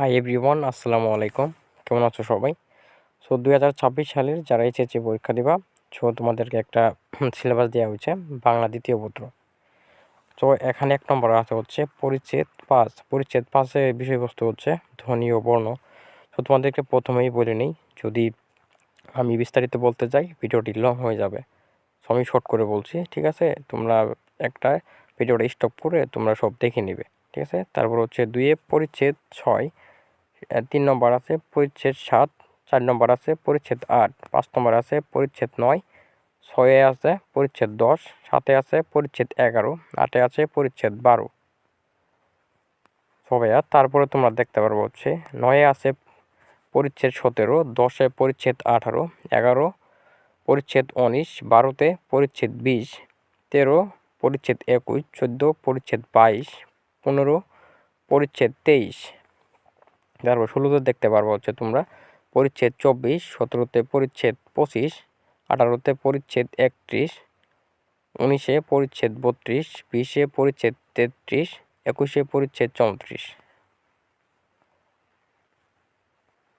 Hi everyone আসসালামু আলাইকুম। কেমন আছো সবাই? সো দুই হাজার ছাব্বিশ সালের যারা এসেছে পরীক্ষা দিবা সো তোমাদেরকে একটা সিলেবাস দেওয়া হয়েছে, বাংলা দ্বিতীয় পত্র। তো এখানে এক নম্বর আছে হচ্ছে পরিচ্ছেদ পাঁচ পরিচ্ছেদ পাঁচের বিষয়বস্তু হচ্ছে ধ্বনি ও বর্ণ। তো তোমাদেরকে প্রথমেই বলে নিই, যদি আমি বিস্তারিত বলতে যাই, ভিডিওটি লং হয়ে যাবে। সো আমি শর্ট করে বলছি, ঠিক আছে? তোমরা একটা ভিডিওটা স্টপ করে তোমরা সব দেখে নিবে, ঠিক আছে? তারপর হচ্ছে দুইয়ে পরিচ্ছেদ ছয়। তিন নম্বর আছে পরিচ্ছেদ সাত, চার নম্বর আছে পরিচ্ছেদ আট, পাঁচ নম্বর আছে পরিচ্ছেদ নয়, ছয়ে আছে পরিচ্ছেদ দশ, সাতে আছে পরিচ্ছেদ এগারো, আটে আছে পরিচ্ছেদ বারো। সবাই আর তারপরে তোমরা দেখতে পারব হচ্ছে নয়ে আছে পরিচ্ছেদ সতেরো, দশে পরিচ্ছেদ আঠারো, এগারো পরিচ্ছেদ উনিশ বারোতে পরিচ্ছেদ বিশ, তেরো পরিচ্ছেদ একুশ, চোদ্দ পরিচ্ছেদ বাইশ, পনেরো পরিচ্ছেদ তেইশ। তারপর ষোলোতে দেখতে পারব হচ্ছে তোমরা পরিচ্ছেদ চব্বিশ, সতেরোতে পরিচ্ছেদ পঁচিশ, আঠারোতে পরিচ্ছেদ একত্রিশ, উনিশে পরিচ্ছেদ বত্রিশ, বিশে পরিচ্ছেদ তেত্রিশ, একুশে পরিচ্ছেদ চৌত্রিশ।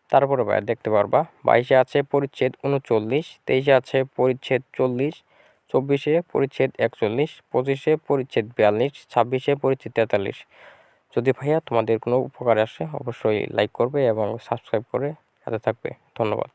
তারপরে ভাই দেখতে পারবা, বাইশে আছে পরিচ্ছেদ উনচল্লিশ, তেইশে আছে পরিচ্ছেদ চল্লিশ, চব্বিশে পরিচ্ছেদ একচল্লিশ, পঁচিশে পরিচ্ছেদ বিয়াল্লিশ, ছাব্বিশে পরিচ্ছেদ তেতাল্লিশ। যদি ভাইয়া তোমাদের কোনো উপকার আসে, অবশ্যই লাইক করবে এবং সাবস্ক্রাইব করে সাথে থাকবে। ধন্যবাদ।